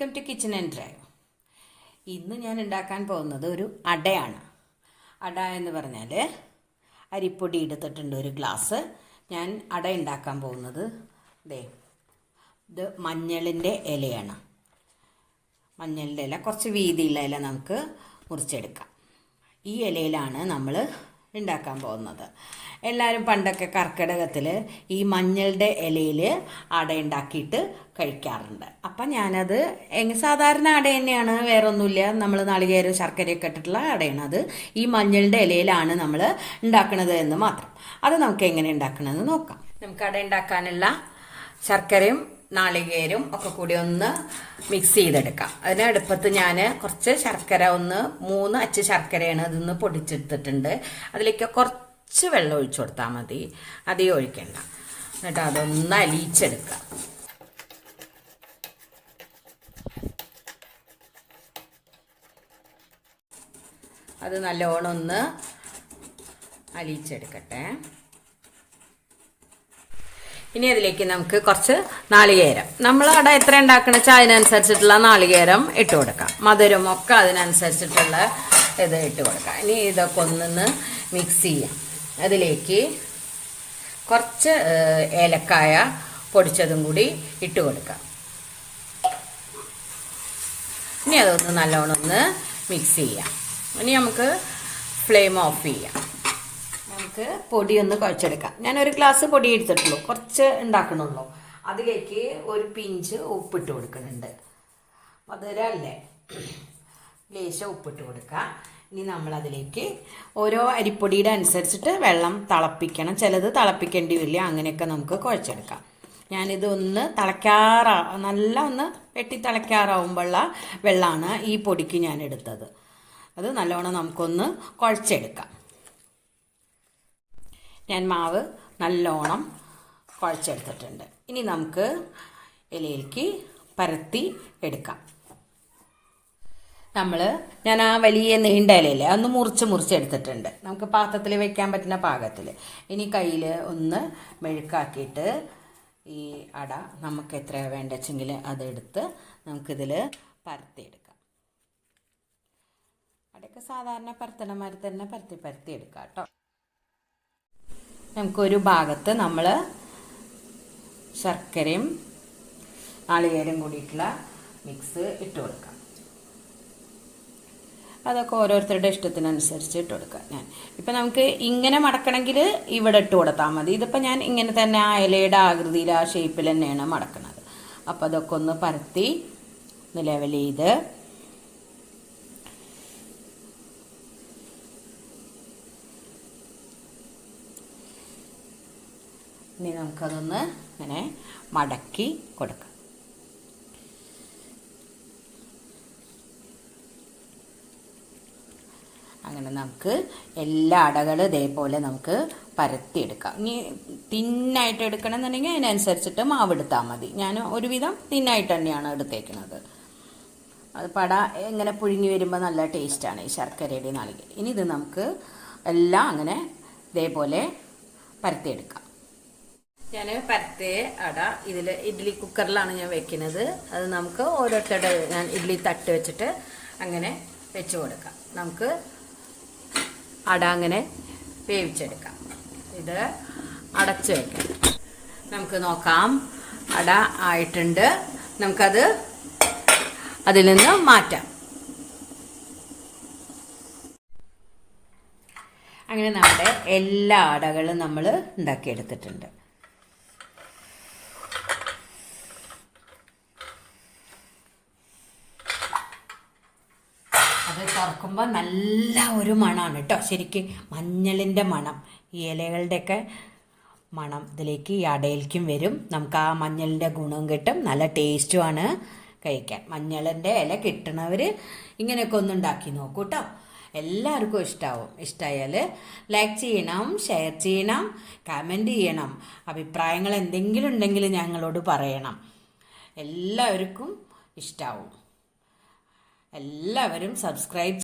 Kitchen and drive. ഇന്ന് ഞാൻ ഉണ്ടാക്കാൻ പോകുന്നത് ഒരു അടയാണ്. അട എന്ന് പറഞ്ഞാൽ അരിപ്പൊടി എടുത്തിട്ടുണ്ട് ഒരു ഗ്ലാസ്. ഞാൻ അട ഉണ്ടാക്കാൻ പോകുന്നത് ദേ ഇത് മഞ്ഞളിന്റെ ഇലയാണ്. മഞ്ഞളിന്റെ ഇല കുറച്ച് വീതിയുള്ള ഇല നമുക്ക് മുറിച്ചെടുക്കാം. ഈ ഇലയിലാണ് നമ്മൾ ഉണ്ടാക്കാൻ പോകുന്നത്. എല്ലാവരും പണ്ടൊക്കെ കർക്കിടകത്തിൽ ഈ മഞ്ഞളുടെ ഇലയിൽ അട ഉണ്ടാക്കിയിട്ട് കഴിക്കാറുണ്ട്. അപ്പം ഞാനത് സാധാരണ അട തന്നെയാണ് വേറെ ഒന്നുമില്ല നമ്മൾ നാളികേരം ശർക്കരയൊക്കെ ഇട്ടിട്ടുള്ള അടയാണ് അത്. ഈ മഞ്ഞളുടെ ഇലയിലാണ് നമ്മൾ ഉണ്ടാക്കുന്നത് എന്ന് മാത്രം. അത് നമുക്ക് എങ്ങനെ ഉണ്ടാക്കണമെന്ന് നോക്കാം. നമുക്ക് അട ഉണ്ടാക്കാനുള്ള ശർക്കരയും നാളികേരും ഒക്കെ കൂടി ഒന്ന് മിക്സ് ചെയ്തെടുക്കാം. അതിന് അടുപ്പത്ത് ഞാൻ കുറച്ച് ശർക്കര ഒന്ന് മൂന്ന് അച്ച് ശർക്കരയാണ് ഇതൊന്ന് പൊടിച്ചെടുത്തിട്ടുണ്ട്. അതിലേക്ക് കുറച്ച് വെള്ളം ഒഴിച്ചു കൊടുത്താൽ മതി. അധികം ഒഴിക്കണ്ട. എന്നിട്ട് അതൊന്ന് അലിയിച്ചെടുക്കാം. അത് നല്ലോണം ഒന്ന് അലിയിച്ചെടുക്കട്ടെ. ഇനി അതിലേക്ക് നമുക്ക് കുറച്ച് നാളികേരം. നമ്മൾ അവിടെ എത്ര ഉണ്ടാക്കണ വെച്ചാൽ അതിനനുസരിച്ചിട്ടുള്ള നാളികേരം ഇട്ട് കൊടുക്കാം. മധുരം ഒക്കെ അതിനനുസരിച്ചിട്ടുള്ള ഇത് ഇട്ട് കൊടുക്കാം. ഇനി ഇതൊക്കെ ഒന്നൊന്ന് മിക്സ് ചെയ്യാം. അതിലേക്ക് കുറച്ച് ഏലക്കായ പൊടിച്ചതും കൂടി ഇട്ട് കൊടുക്കാം. ഇനി അതൊന്ന് നല്ലോണം ഒന്ന് മിക്സ് ചെയ്യാം. ഇനി നമുക്ക് ഫ്ലെയിം ഓഫ് ചെയ്യാം. നമുക്ക് പൊടി ഒന്ന് കുഴച്ചെടുക്കാം. ഞാൻ ഒരു ഗ്ലാസ് പൊടി എടുത്തിട്ടുള്ളൂ. കുറച്ച് ഉണ്ടാക്കണുള്ളൂ. അതിലേക്ക് ഒരു പിഞ്ച് ഉപ്പിട്ട് കൊടുക്കുന്നുണ്ട്. മധുരല്ലേ? ലേശം ഉപ്പിട്ട് കൊടുക്കുക. ഇനി നമ്മൾ അതിലേക്ക് ഓരോ അരിപ്പൊടിയുടെ അനുസരിച്ചിട്ട് വെള്ളം തിളപ്പിക്കണം. ചിലത് തിളപ്പിക്കേണ്ടി വരില്ല. അങ്ങനെയൊക്കെ നമുക്ക് കുഴച്ചെടുക്കാം. ഞാനിത് ഒന്ന് തിളയ്ക്കാറാ നല്ല ഒന്ന് വെട്ടി തിളയ്ക്കാറാവുമ്പോഴുള്ള വെള്ളമാണ് ഈ പൊടിക്ക് ഞാൻ എടുത്തത്. അത് നല്ലോണം നമുക്കൊന്ന് കുഴച്ചെടുക്കാം. ഞാൻ മാവ് നല്ലോണം കുഴച്ചെടുത്തിട്ടുണ്ട്. ഇനി നമുക്ക് ഇലയിലേക്ക് പരത്തി എടുക്കാം. നമ്മൾ ഞാൻ ആ വലിയ നീണ്ട ഇലയില്ലേ ഒന്ന് മുറിച്ച് മുറിച്ചെടുത്തിട്ടുണ്ട് നമുക്ക് പാത്രത്തിൽ വെക്കാൻ പറ്റുന്ന പാകത്തിൽ ഇനി കയ്യിൽ ഒന്ന് മെഴുക്കാക്കിയിട്ട് ഈ അട നമുക്ക് എത്ര വേണ്ടെച്ചെങ്കിൽ അതെടുത്ത് നമുക്കിതിൽ പരത്തിയെടുക്കാം. അടയൊക്കെ സാധാരണ പരത്തണമാതിരി തന്നെ പരത്തി പരത്തി എടുക്കാം കേട്ടോ. നമുക്കൊരു ഭാഗത്ത് നമ്മൾ ശർക്കരയും നാളികേരം കൂടിയിട്ടുള്ള മിക്സ് ഇട്ട് കൊടുക്കാം. അതൊക്കെ ഓരോരുത്തരുടെ ഇഷ്ടത്തിനനുസരിച്ച് ഇട്ട് കൊടുക്കാം ഞാൻ. ഇപ്പം നമുക്ക് ഇങ്ങനെ മടക്കണമെങ്കിൽ ഇവിടെ ഇട്ട് കൊടുത്താൽ മതി. ഇതിപ്പോൾ ഞാൻ ഇങ്ങനെ തന്നെ ആ ഇലയുടെ ആകൃതിയിൽ ആ ഷേപ്പിൽ തന്നെയാണ് മടക്കുന്നത് അപ്പോൾ അതൊക്കെ ഒന്ന് പരത്തി ഒന്ന് ലെവൽ ചെയ്ത് ഇനി നമുക്കതൊന്ന് ഇങ്ങനെ മടക്കി കൊടുക്കാം. അങ്ങനെ നമുക്ക് എല്ലാ അടകളും ഇതേപോലെ നമുക്ക് പരത്തിയെടുക്കാം. ഇനി തിന്നായിട്ട് എടുക്കണമെന്നുണ്ടെങ്കിൽ അതിനനുസരിച്ചിട്ട് മാവ് എടുത്താൽ മതി. ഞാൻ ഒരുവിധം തിന്നായിട്ട് തന്നെയാണ് എടുത്തേക്കുന്നത്. അത് പട ഇങ്ങനെ പുഴുങ്ങി വരുമ്പോൾ നല്ല ടേസ്റ്റാണ് ഈ ശർക്കരയുടെ നാളികേരം. ഇനി ഇത് നമുക്ക് എല്ലാം അങ്ങനെ ഇതേപോലെ പരത്തിയെടുക്കാം. ഞാൻ പരത്തേ അട ഇതിൽ ഇഡ്ഡലി കുക്കറിലാണ് ഞാൻ വെക്കുന്നത്. അത് നമുക്ക് ഓരോരുത്തരുടെ ഞാൻ ഇഡ്ഡലി തട്ട് വെച്ചിട്ട് അങ്ങനെ വെച്ച് കൊടുക്കാം. നമുക്ക് അട അങ്ങനെ വേവിച്ചെടുക്കാം. ഇത് അടച്ച് വെക്കാം. നമുക്ക് നോക്കാം. അട ആയിട്ടുണ്ട്. നമുക്കത് അതിൽ നിന്ന് മാറ്റാം. അങ്ങനെ നമ്മുടെ എല്ലാ അടകളും നമ്മൾ ഉണ്ടാക്കിയെടുത്തിട്ടുണ്ട്. അത് തുറക്കുമ്പോൾ നല്ല ഒരു മണമാണ് കേട്ടോ ശരിക്ക് മഞ്ഞളിന്റെ മണം. ഈ ഇലകളുടെയൊക്കെ മണം ഇതിലേക്ക് ഈ അടയിലേക്കും വരും. നമുക്ക് ആ മഞ്ഞളിന്റെ ഗുണവും കിട്ടും. നല്ല ടേസ്റ്റുമാണ് കഴിക്കാൻ. മഞ്ഞളിന്റെ ഇല കിട്ടണവർ ഇങ്ങനെയൊക്കെ ഒന്ന് ഉണ്ടാക്കി നോക്കൂ കേട്ടോ എല്ലാവർക്കും ഇഷ്ടാവും. ഇഷ്ടമായാൽ ലൈക്ക് ചെയ്യണം ഷെയർ ചെയ്യണം കമന്റ് ചെയ്യണം. അഭിപ്രായങ്ങൾ എന്തെങ്കിലും ഉണ്ടെങ്കിൽ ഞങ്ങളോട് പറയണം. എല്ലാവർക്കും ഇഷ്ടാവും. എല്ലാവരും സബ്സ്ക്രൈബ്